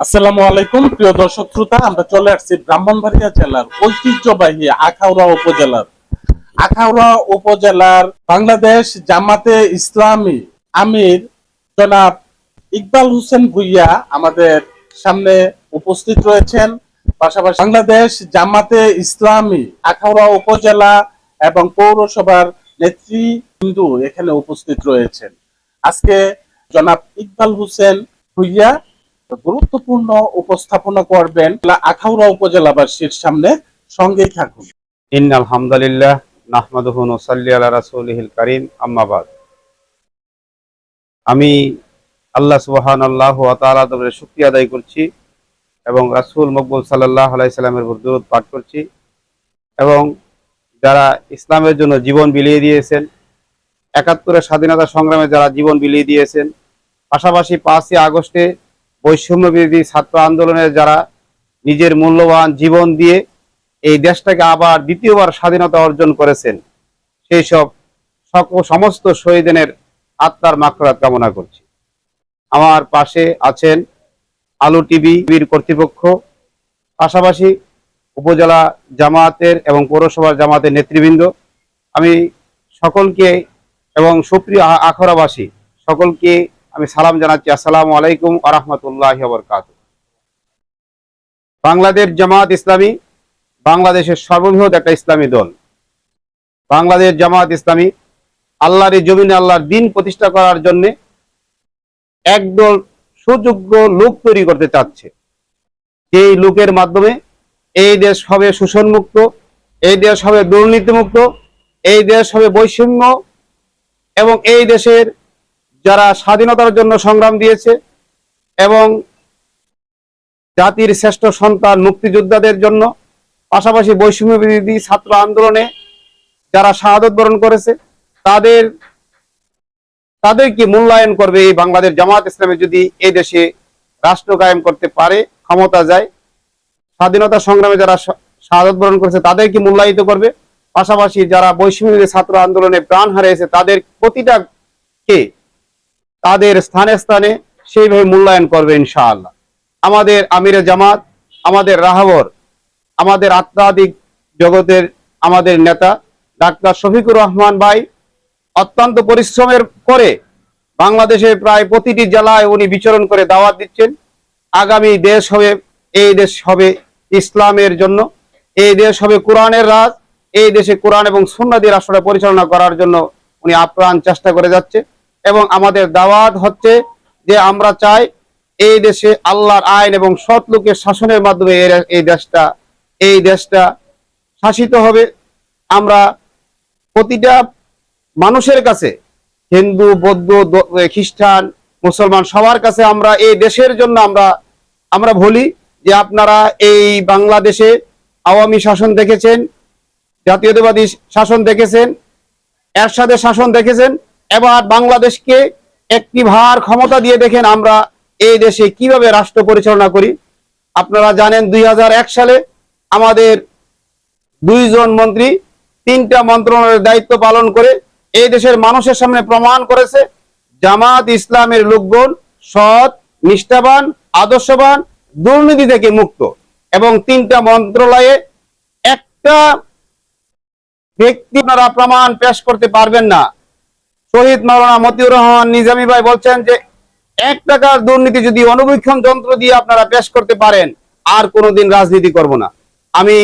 আসসালামু আলাইকুম, প্রিয় দর্শক শ্রোতা, আমরা চলে আসছি ব্রাহ্মণবাড়িয়া জেলার ঐতিহ্যবাহী আখাউড়া উপজেলার। আখাউড়া উপজেলার বাংলাদেশ জামাতে ইসলামী আমির জনাব ইকবাল হোসেন ভুইয়া আমাদের সামনে উপস্থিত রয়েছেন। পাশাপাশি বাংলাদেশ জামাতে ইসলামী আখাউড়া উপজেলা এবং পৌরসভার নেতৃবৃন্দ এখানে উপস্থিত রয়েছেন। আজকে জনাব ইকবাল হোসেন ভুইয়া গুরুত্বপূর্ণ উপস্থাপনা করবেন আখাউড়া উপজেলাবাসীর সামনে সঙ্গেই থাকুন। ইন আলহামদুলিল্লাহ নাহমাদুহু নসাল্লি আলা রাসূলিহিল কারীম, আম্মা বাদ। আমি আল্লাহ সুবহান আল্লাহ তাআলা দরবারে আদায় করছি এবং রাসূল মকবুল সাল্লাল্লাহু আলাইহি সাল্লামের উপর দরুদ পাঠ করছি এবং যারা ইসলামের জন্য জীবন বিলিয়ে দিয়েছেন, একাত্তরের স্বাধীনতা সংগ্রামে যারা জীবন বিলিয়ে দিয়েছেন, পাশাপাশি পাঁচই আগস্টে বৈষম্য বিরোধী ছাত্র আন্দোলনের যারা নিজের মূল্যবান জীবন দিয়ে এই দেশটাকে আবার দ্বিতীয়বার স্বাধীনতা অর্জন করেছেন, সেই সব সমস্ত শহীদের আত্মার মাকড়াত কামনা করছি। আমার পাশে আছেন আলু টিভির কর্তৃপক্ষ, পাশাপাশি উপজেলা জামায়াতের এবং পৌরসভার জামাতের নেতৃবৃন্দ। আমি সকলকে এবং সুপ্রিয় আ- আখড়াবাসী, সকলকে আমি সালাম জানাচ্ছি, আসসালামু আলাইকুম আরহামতুল্লাহ বরকাত বাংলাদেশ জামাত ইসলামী বাংলাদেশের সর্ববৃহৎ একটা ইসলামী দল। বাংলাদেশ জামাত ইসলামী আল্লাহর এই জমিনে আল্লাহর দিন প্রতিষ্ঠা করার জন্য একদল সুযোগ্য লোক তৈরি করতে চাচ্ছে। এই লোকের মাধ্যমে এই দেশ হবে শোষণমুক্ত, এই দেশ হবে দুর্নীতিমুক্ত, এই দেশ হবে বৈষম্য এবং এই দেশের যারা স্বাধীনতার জন্য সংগ্রাম দিয়েছে এবং জাতির শ্রেষ্ঠ সন্তান মুক্তিযোদ্ধাদের জন্য, পাশাপাশি বৈষম্য বিরোধী ছাত্র আন্দোলনে যারা শাহাদত বরণ করেছে, তাদের তাদেরকে মূল্যায়ন করবে এই বাংলাদেশ জামাত ইসলামে যদি এই দেশে রাষ্ট্র কায়েম করতে পারে, ক্ষমতা যায়? স্বাধীনতা সংগ্রামে যারা শাহাদত বরণ করেছে তাদেরকে মূল্যায়িত করবে? পাশাপাশি যারা বৈষম্য ছাত্র আন্দোলনে প্রাণ হারিয়েছে তাদের প্রতিটা কে তাদের স্থানে স্থানে সেইভাবে মূল্যায়ন করবে ইনশাআল্লাহ। আমাদের আমিরে জামাত, আমাদের রাহাবর, আমাদের আত্মাধিক জগতের আমাদের নেতা ডাক্তার শফিকুর রহমান ভাই অত্যন্ত পরিশ্রমের করে বাংলাদেশের প্রায় প্রতিটি জেলায় উনি বিচরণ করে দাওয়াত দিচ্ছেন। আগামী দেশ হবে, এই দেশ হবে ইসলামের জন্য, এই দেশ হবে কোরআনের রাজ, এই দেশে কোরআন এবং সুন্নাদি রাষ্ট্রটা পরিচালনা করার জন্য উনি আপ্রাণ চেষ্টা করে যাচ্ছে। এবং আমাদের দাওয়াত হচ্ছে যে আমরা চাই এই দেশে আল্লাহর আইন এবং সৎ লোকের শাসনের মাধ্যমে এই দেশটা এই দেশটা শাসিত হবে। আমরা প্রতিটা মানুষের কাছে, হিন্দু, বৌদ্ধ খ্রিস্টান, মুসলমান সবার কাছে আমরা এই দেশের জন্য আমরা আমরা বলি যে আপনারা এই বাংলাদেশে আওয়ামী শাসন দেখেছেন, জাতীয়তাবাদী শাসন দেখেছেন, এরশাদের শাসন দেখেছেন এবার বাংলাদেশকে একটি ভার ক্ষমতা দিয়ে দেখেন আমরা এই দেশে কীভাবে রাষ্ট্র পরিচালনা করি। আপনারা জানেন দুই হাজার এক সালে আমাদের দুইজন মন্ত্রী তিনটা মন্ত্রণালয়ের দায়িত্ব পালন করে এই দেশের মানুষের সামনে প্রমাণ করেছে, জামাত ইসলামের লোকগণ সৎ, নিষ্ঠাবান, আদর্শবান, দুর্নীতি থেকে মুক্ত এবং তিনটা মন্ত্রণালয়ে একটা ব্যক্তি আপনারা প্রমাণ পেশ করতে পারবেন না। শহীদ মাওলানা মতিউর রহমান নিজামী ভাই বলছেন যে, এক টাকার দুর্নীতি যদি অনুবীক্ষণ যন্ত্র দিয়ে আপনারা পেশ করতে পারেন, আর কোনোদিন রাজনীতি করব না। আমি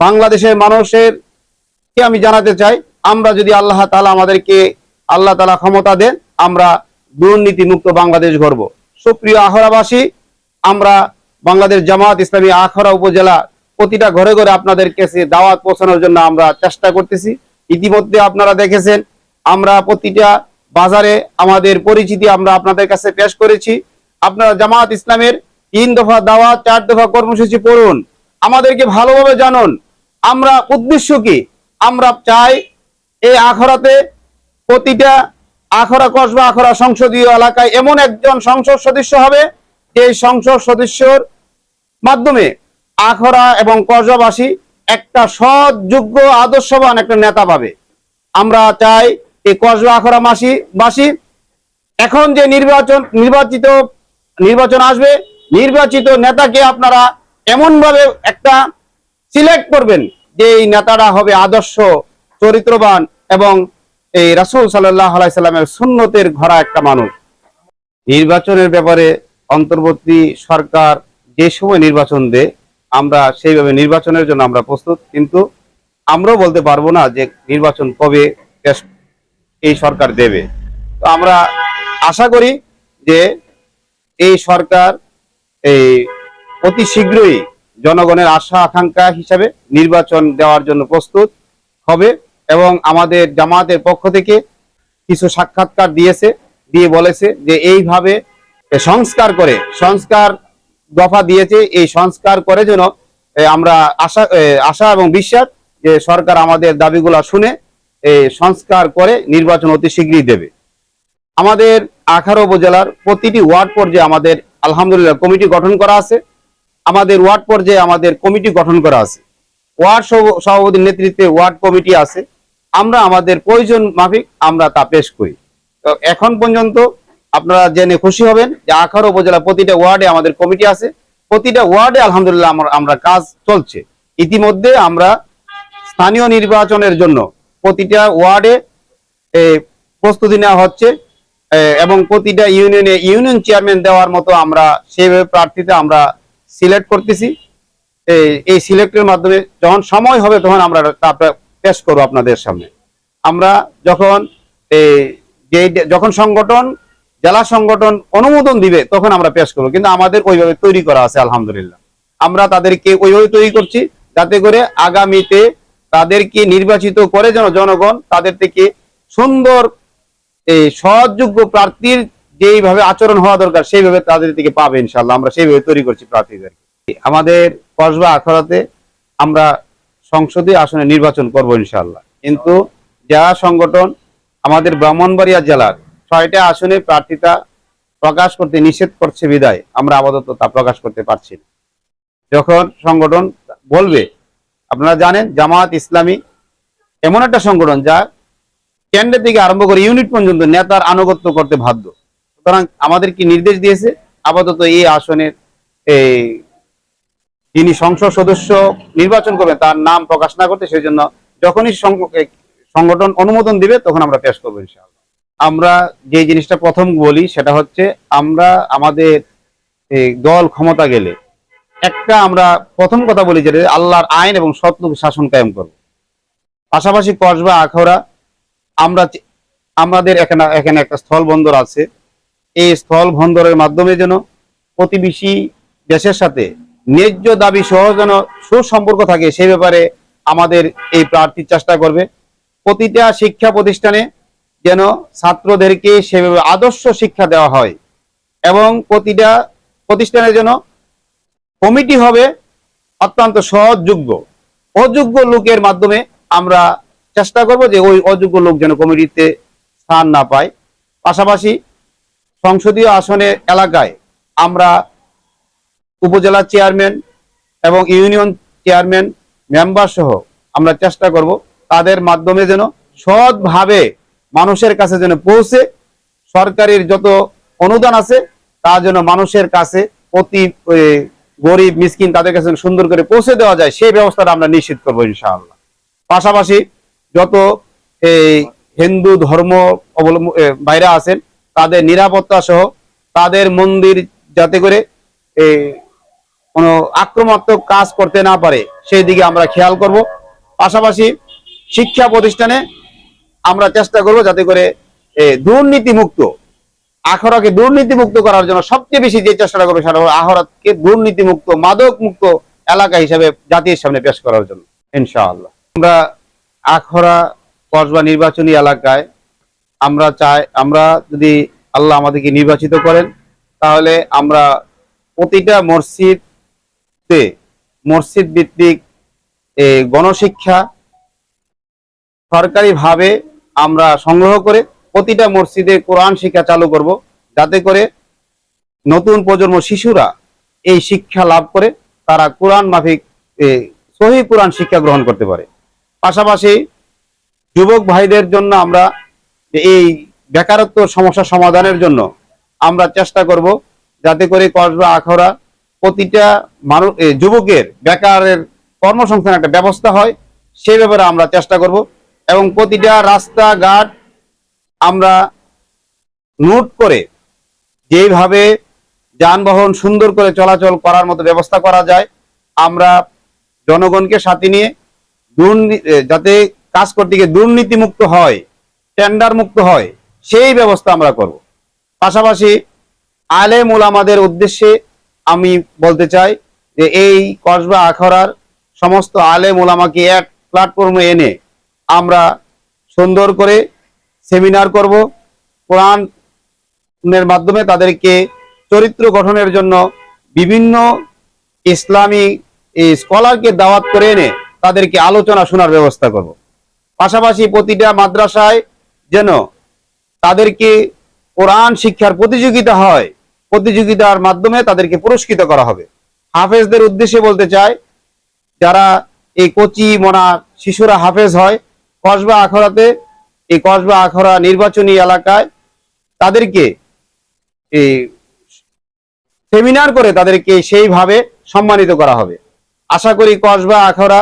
বাংলাদেশের মানুষের কে আমি জানাতে চাই, আমরা যদি আল্লাহ তালা আমাদেরকে, আল্লাহ তালা ক্ষমতা দেন, আমরা দুর্নীতি মুক্ত বাংলাদেশ গড়ব। সুপ্রিয় আহরাবাসী আমরা বাংলাদেশ জামাত ইসলামী আখড়া উপজেলা প্রতিটা ঘরে ঘরে আপনাদের কাছে দাওয়াত পৌঁছানোর জন্য আমরা চেষ্টা করতেছি। ইতিমধ্যে আপনারা দেখেছেন আমরা প্রতিটা বাজারে আমাদের পরিচিতি আমরা আপনাদের কাছে পেশ করেছি। আপনারা জামাত ইসলামের তিন দফা দাওয়াত, চার দফা কর্মসূচি পড়ুন। আমাদেরকে ভালোভাবে জানুন। আমরা উদ্দেশ্য কি? আমরা চাই এই আখড়াতে প্রতিটা আখড়া কসবা, আখড়া সংসদীয় এলাকায় এমন একজন সংসদ সদস্য হবে, যে সংসদ সদস্যর মাধ্যমে আখড়া এবং কসবাবাসী একটা সৎ, যোগ্য, আদর্শবান একটা নেতা পাবে। আমরা চাই এই কসবা মাসি বাসী এখন যে নির্বাচন, নির্বাচিত, নির্বাচন আসবে, নির্বাচিত নেতাকে আপনারা এমন ভাবে একটা সিলেক্ট করবেন যে এই নেতারা হবে আদর্শ, চরিত্রবান এবং এই রাসূল সাল্লাহ সুন্নতের ঘরা একটা মানুষ। নির্বাচনের ব্যাপারে অন্তর্বর্তী সরকার যে সময় নির্বাচন দেয়, আমরা সেইভাবে নির্বাচনের জন্য আমরা প্রস্তুত, কিন্তু আমরাও বলতে পারব না যে নির্বাচন কবে এই সরকার দেবে। তো আমরা আশা করি যে এই সরকার এই অতি শীঘ্রই জনগণের আশা, আকাঙ্ক্ষা হিসাবে নির্বাচন দেওয়ার জন্য প্রস্তুত হবে এবং আমাদের জামাতের পক্ষ থেকে কিছু সাক্ষাৎকার দিয়েছে, দিয়ে বলেছে যে এইভাবে সংস্কার করে, সংস্কার দফা দিয়েছে, এই সংস্কার করে যেন আমরা আশা আশা এবং বিশ্বাস যে সরকার আমাদের দাবিগুলো শুনে সংস্কার করে নির্বাচন অতি শীঘ্রই দেবে। আমাদের আখারো উপজেলার প্রতিটি ওয়ার্ড পর্যায়ে আমাদের আলহামদুলিল্লাহ কমিটি গঠন করা আছে। আমাদের ওয়ার্ড পর্যায়ে আমাদের কমিটি গঠন করা আছে। ওয়ার্ড সভ- সভাপতির নেতৃত্বে ওয়ার্ড কমিটি আছে। আমরা আমাদের প্রয়োজন মাফিক আমরা তা পেশ করি। এখন পর্যন্ত আপনারা জেনে খুশি হবেন যে আখারো উপজেলা প্রতিটা ওয়ার্ডে আমাদের কমিটি আছে। প্রতিটা ওয়ার্ডে আলহামদুলিল্লাহ আমরা কাজ চলছে। ইতিমধ্যে আমরা স্থানীয় নির্বাচনের জন্য প্রতিটা ওয়ার্ডে প্রস্তুতি নেওয়া হচ্ছে এবং প্রতিটা ইউনিয়নে ইউনিয়ন চেয়ারম্যান দেওয়ার মতো আমরা সেইভাবে প্রার্থীতে আমরা সিলেক্ট করতেছি। এই- সিলেক্টের মাধ্যমে যখন সময় হবে তখন আমরা তা পে- পেশ করব আপনাদের সামনে। আমরা যখন যখন সংগঠন, জেলা সংগঠন অনুমোদন দিবে তখন আমরা পেশ করব, কিন্তু আমাদের ওইভাবে তৈরি করা আছে, আলহামদুলিল্লাহ। আমরা তাদেরকে ওইভাবে তৈরি করছি যাতে করে আগামীতে তাদেরকে নির্বাচিত করে যেন জনগণ তাদের থেকে সুন্দর এই সহযোগ্য প্রার্থীর যেইভাবে আচরণ হওয়া দরকার, সেইভাবে তাদের থেকে পাবে ইনশাল্লাহ আমরা সেইভাবে তৈরি করছি প্রার্থীদের আমাদের কসবা আখড়াতে আমরা সংসদীয় আসনে নির্বাচন করব ইনশাল্লাহ কিন্তু যারা সংগঠন আমাদের ব্রাহ্মণবাড়িয়া জেলার ছয়টা আসনে প্রার্থীতা প্রকাশ করতে নিষেধ করছে বিদায়, আমরা আপাতত তা প্রকাশ করতে পারছি না। যখন সংগঠন বলবে আপনারা জানেন জামাত ইসলামী এমন একটা সংগঠন যা কেন্দ্র থেকে আরম্ভ করে ইউনিট পর্যন্ত নেতার আনুগত্য করতে বাধ্য। সুতরাং আমাদের কি নির্দেশ দিয়েছে? আপাতত এই আসনের এই যিনি সংসদ সদস্য নির্বাচন করবেন, তার নাম প্রকাশ না করতে সেই জন্য যখনই সংগঠন অনুমোদন দিবে, তখন আমরা পেশ করব আমরা যে জিনিসটা প্রথম বলি, সেটা হচ্ছে আমরা আমাদের দল ক্ষমতা গেলে একটা আমরা প্রথম কথা বলি যেটা, আল্লাহর আইন এবং সৎলোক শাসন কায়েম করব। পাশাপাশি কসবা, আখড়া, আমরা আমাদের এখানে এখানে একটা স্থল বন্দর আছে। এই স্থল বন্দরের মাধ্যমে যেন প্রতিবেশী দেশের সাথে ন্যায্য দাবি সহ যেন সুসম্পর্ক থাকে, সেই ব্যাপারে আমাদের এই প্রার্থী চেষ্টা করবে। প্রতিটা শিক্ষা প্রতিষ্ঠানে যেন ছাত্রদেরকে সেভাবে আদর্শ শিক্ষা দেওয়া হয় এবং প্রতিটা প্রতিষ্ঠানে যেন কমিটি হবে অত্যন্ত সহযোগ্য অযোগ্য লোকের মাধ্যমে আমরা চেষ্টা করব যে ওই অযোগ্য লোক যেন কমিটিতে স্থান না পায়। পাশাপাশি সংসদীয় আসনে এলাকায় আমরা উপজেলা চেয়ারম্যান এবং ইউনিয়ন চেয়ারম্যান মেম্বার সহ আমরা চেষ্টা করব তাদের মাধ্যমে যেন সৎভাবে মানুষের কাছে যেন পৌঁছে সরকারের যত অনুদান আছে তা যেন মানুষের কাছে এ, গরিব, মিসকিন তাদের কাছে সুন্দর করে পৌঁছে দেওয়া যায়, সেই ব্যবস্থাটা আমরা নিশ্চিত করব ইনশাআল্লাহ। পাশাপাশি যত এই হিন্দু ধর্ম অবলম্বন বাইরে আছেন, তাদের নিরাপত্তা সহ তাদের মন্দির যাতে করে এই কোনো আক্রমণাত্মক কাজ করতে না পারে, সেই দিকে আমরা খেয়াল করব। পাশাপাশি শিক্ষা প্রতিষ্ঠানে আমরা চেষ্টা করব যাতে করে দুর্নীতি মুক্ত দুর্নীতিমুক্ত করার জন্য সবচেয়ে বেশি যে চেষ্টা করবে সেটা হলো আখড়াকে দুর্নীতি মুক্ত মাদক মুক্ত এলাকা হিসাবে জাতির সামনে পেশ করার জন্য, ইনশাআল্লাহ। আমরা আখড়া কসবা নির্বাচনী এলাকায় আমরা চাই, আমরা যদি আল্লাহ আমাদেরকে নির্বাচিত করেন, তাহলে আমরা প্রতিটা মসজিদে, মসজিদ ভিত্তিক গণশিক্ষা সরকারিভাবে আমরা সংগ্রহ করে প্রতিটা মসজিদে কোরআন শিক্ষা চালু করব, যাতে করে নতুন প্রজন্ম শিশুরা এই শিক্ষা লাভ করে, তারা কোরআন মাফিক সহি কোরআন শিক্ষা গ্রহণ করতে পারে। পাশাপাশি যুবক ভাইদের জন্য আমরা এই বেকারত্ব সমস্যা সমাধানের জন্য আমরা চেষ্টা করব, যাতে করে কসবা আখড়া প্রতিটা মানুষ যুবকের বেকারের কর্মসংস্থান একটা ব্যবস্থা হয় সেই ব্যাপারে আমরা চেষ্টা করব এবং প্রতিটা রাস্তাঘাট আমরা নোট করে যেইভাবে যানবাহন সুন্দর করে চলাচল করার মতো ব্যবস্থা করা যায়, আমরা জনগণকে সাথে নিয়ে যাতে কাজ করতে গিয়ে দুর্নীতিমুক্ত হয় টেন্ডার মুক্ত হয়, সেই ব্যবস্থা আমরা করব। পাশাপাশি আলেম ওলামাদের উদ্দেশ্যে আমি বলতে চাই যে এই কসবা আখড়ার সমস্ত আলেম ওলামাকে এক প্ল্যাটফর্মে এনে আমরা সুন্দর করে সেমিনার করব। কোরআনের মাধ্যমে তাদেরকে চরিত্র গঠনের জন্য বিভিন্ন ইসলামী স্কলারকে দাওয়াত করে এনে তাদেরকে আলোচনা শোনার ব্যবস্থা করব। পাশাপাশি প্রতিটা মাদ্রাসায় যেন তাদেরকে কোরআন শিক্ষার প্রতিযোগিতা হয়, প্রতিযোগিতার মাধ্যমে তাদেরকে পুরস্কৃত করা হবে। হাফেজদের উদ্দেশ্যে বলতে চাই, যারা এই কচি মনা শিশুরা হাফেজ হয়, কসবা আখড়াতে এই কসবা আখড়া নির্বাচনী এলাকায় তাদেরকে সেমিনার করে তাদেরকে সেইভাবে সম্মানিত করা হবে। আশা করি কসবা আখড়া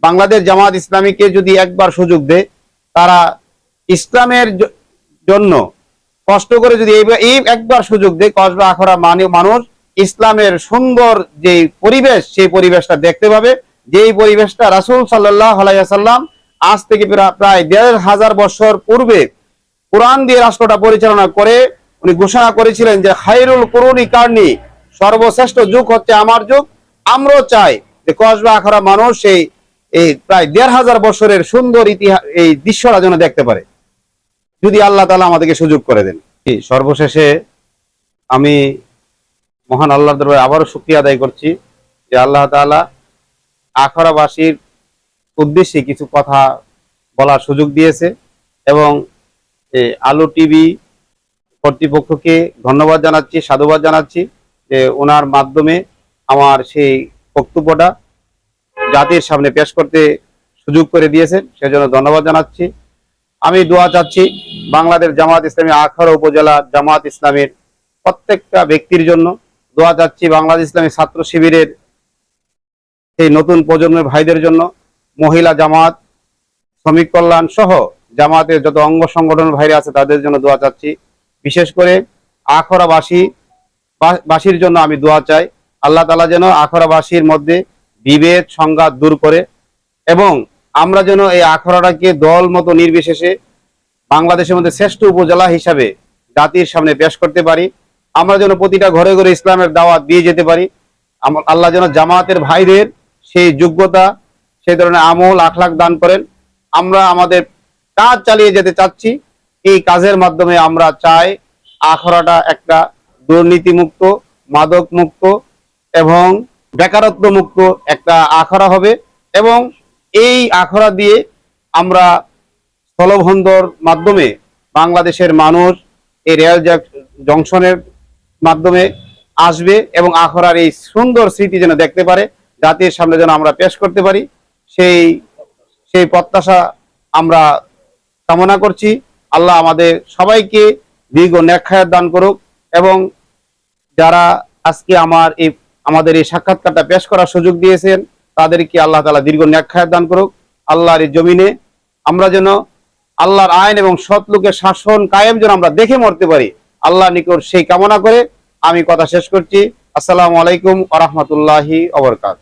বাংলাদেশ জামাত ইসলামীকে যদি একবার সুযোগ দেয়, তারা ইসলামের জন্য কষ্ট করে যদি এই- একবার সুযোগ দেয়, কসবা আখড়া মানে মানুষ ইসলামের সুন্দর যে পরিবেশ, সেই পরিবেশটা দেখতে পাবে। যেই পরিবেশটা রাসূল সাল্লাহ আলাইসাল্লাম আজ থেকে প্রা- প্রায় দেড় হাজার বছর পূর্বে কোরআন দিয়ে রাষ্ট্রটা পরিচালনা করে উনি ঘোষণা করেছিলেন যে, খাইরুল করুনি কারণি সর্বশ্রেষ্ঠ যুগ হচ্ছে আমার যুগ। আমরাও চাই যে কসবা আখড়া মানুষ এই এই প্রায় দেড় হাজার বছরের সুন্দর ইতিহাস এই দৃশ্যটা যেন দেখতে পারে। যদি আল্লাহ তালা আমাদেরকে সুযোগ করে দেন। সর্বশেষে আমি মহান আল্লাহ আবারও শুক্রিয়া আদায় করছি যে আল্লাহ তাআলা আখড়াবাসীর উদ্দেশ্যে কিছু কথা বলার সুযোগ দিয়েছে এবং আলো টিভি কর্তৃপক্ষকে ধন্যবাদ জানাচ্ছি, সাধুবাদ জানাচ্ছি যে ওনার মাধ্যমে আমার সেই বক্তব্যটা জাতির সামনে পেশ করতে সুযোগ করে দিয়েছেন, সেজন্য ধন্যবাদ জানাচ্ছি। আমি দোয়া চাচ্ছি বাংলাদেশ জামাত ইসলামী আখাড়া উপজেলা জামাত ইসলামের প্রত্যেকটা ব্যক্তির জন্য দোয়া চাচ্ছি বাংলাদেশ ইসলামী ছাত্র শিবিরের সেই নতুন প্রজন্মের ভাইদের জন্য মহিলা জামাত, শ্রমিক কল্যাণ সহ জামাতের যত অঙ্গ সংগঠন ভাইরা আছে তাদের জন্য দোয়া চাচ্ছি। বিশেষ করে আখড়াবাসী বাসীর জন্য আমি দোয়া চাই। আল্লাহ তালা যেন আখড়াবাসীর মধ্যে বিভেদ, সংঘাত দূর করে এবং আমরা যেন এই আখড়াটাকে দল মতো নির্বিশেষে বাংলাদেশের মধ্যে শ্রেষ্ঠ উপজেলা হিসাবে জাতির সামনে পেশ করতে পারি। আমরা যেন প্রতিটা ঘরে ঘরে ইসলামের দাওয়াত দিয়ে যেতে পারি। আল্লাহ যেন জামাতের ভাইদের সেই যোগ্যতা সেই ধরনের আমল, আখলাখ দান করেন। আমরা আমাদের কাজ চালিয়ে যেতে চাচ্ছি। এই কাজের মাধ্যমে আমরা চাই আখড়াটা একটা দুর্নীতি মুক্ত মাদক মুক্ত এবং বেকারত্ব মুক্ত একটা আখড়া হবে এবং এই আখড়া দিয়ে আমরা স্থলবন্দর মাধ্যমে বাংলাদেশের মানুষ এই রেল জংশনের মাধ্যমে আসবে এবং আখড়ার এই সুন্দর স্মৃতি যেন দেখতে পারে, জাতির সামনে যেন আমরা পেশ করতে পারি। সেই সেই প্রত্যাশা আমরা কামনা করছি। আল্লাহ আমাদের সবাইকে দীর্ঘ ন্যাখায়াত দান করুক এবং যারা আজকে আমার এই, আমাদের এই সাক্ষাৎকারটা পেশ করার সুযোগ দিয়েছেন, তাদেরকে আল্লাহ তালা দীর্ঘ ন্যাখায়াত দান করুক। আল্লাহর এই জমিনে আমরা যেন আল্লাহর আইন এবং সৎ লোকের শাসন কায়েম যেন আমরা দেখে মরতে পারি আল্লাহ নিকট সেই কামনা করে আমি কথা শেষ করছি। আসসালামু আলাইকুম আ রহমতুল্লাহি অবরকাত